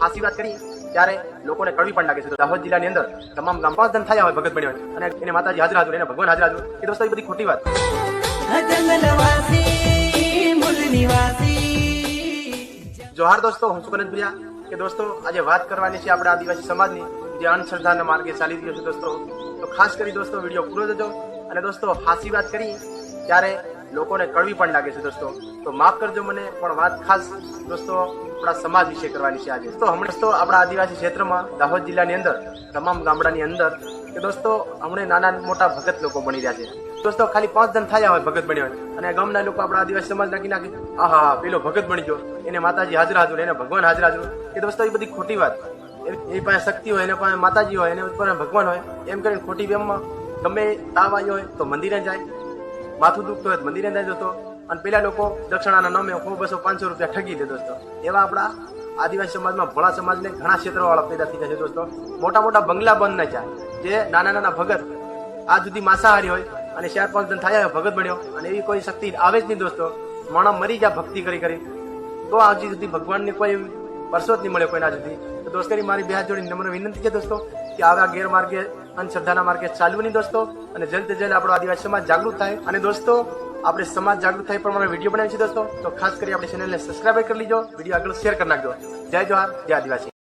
ફાંસી વાત કરી ત્યારે લોકોને કડવી પણ લાગે છે. દાહોદ જિલ્લાની અંદર તમામ ગામ પાંચ ધન થયા હોય ભગત બન્યા હોય અને એને માતાજી હાજર હાજર એને ભગવાન હાજર હાજર એ દોસ્તો એ બધી ખોટી વાત. જોહાર દોસ્તો હું છું કનજપ્રિયા કે દોસ્તો આજે વાત કરવાની છે આપણા આદિવાસી સમાજની જે અંધશ્રદ્ધાના માર્ગે ચાલી રહ્યો છે દોસ્તો. તો ખાસ કરી દોસ્તો વીડિયો પૂરો જજો. અને દોસ્તો હાસી વાત કરી ત્યારે લોકોને કડવી પણ લાગે છે દોસ્તો. તો માફ કરજો મને, પણ વાત ખાસ દોસ્તો આપણા સમાજ વિશે કરવાની છે આજે. તો હમણાં તો આપણા આદિવાસી ક્ષેત્રમાં, દાહોદ જિલ્લાની અંદર, તમામ ગામડાની અંદર, કે દોસ્તો હમણાં નાના મોટા ભગત લોકો બની રહ્યા છે. દોસ્તો ખાલી પાંચ જણ થયા હોય ભગત બન્યા હોય. અને ગામના લોકો આપણા આદિવાસી સમાજ નાખી નાખે આ હા પેલો ભગત બની ગયો. એને માતાજી હાજર હાજર એને ભગવાન હાજર હાજર એ દોસ્તો એ બધી ખોટી વાત. એ- પાસે શક્તિ હોય, એને પાસે માતાજી હોય, એને ઉપર ભગવાન હોય, એમ કરીને ખોટી વેમમાં ગમે તાવ આવ્યો હોય તો મંદિરે જાય. માથું દુખતું હોય મંદિરે ના જતો. અને પેલા લોકો દક્ષિણાના નામે સો બસો પાંચસો રૂપિયા ઠગી દે દોસ્તો. એવા આપણા આદિવાસી સમાજમાં ભોળા સમાજને ઘણા ક્ષેત્રોવાળા પેદા થઈ જાય છે દોસ્તો. મોટા મોટા બંગલા બંધ ના જાય જે નાના નાના ભગત આજ સુધી માંસાહારી હોય અને ચાર પાંચ દિન થયા ભગત બન્યો. અને એવી કોઈ શક્તિ આવે જ નહીં દોસ્તો. માણસ મરી જાય ભક્તિ કરી કરી. તો હજી સુધી ભગવાનની કોઈ વર્ષો જ નહીં મળ્યો કોઈના સુધી તો દોસ્તો મારી બે હાથ જોડી નમ્ર વિનંતી છે દોસ્તો કે આવા ગેરમાર્ગે અંધશ્રદ્ધાના માર્ગે ચાલવું નહીં દોસ્તો અને જલ્દ જલ્દ આપણો આદિવાસી સમાજ જાગૃત થાય. અને દોસ્તો, આપણે સમાજ જાગૃત થાય પણ વીડિયો બનાવી છે દોસ્તો. તો ખાસ કરી આપણી ચેનલને સબસ્ક્રાઈબ કરી લીજો, વીડિયો આગળ શેર કરી નાખજો. જય જોહાર, જય આદિવાસી.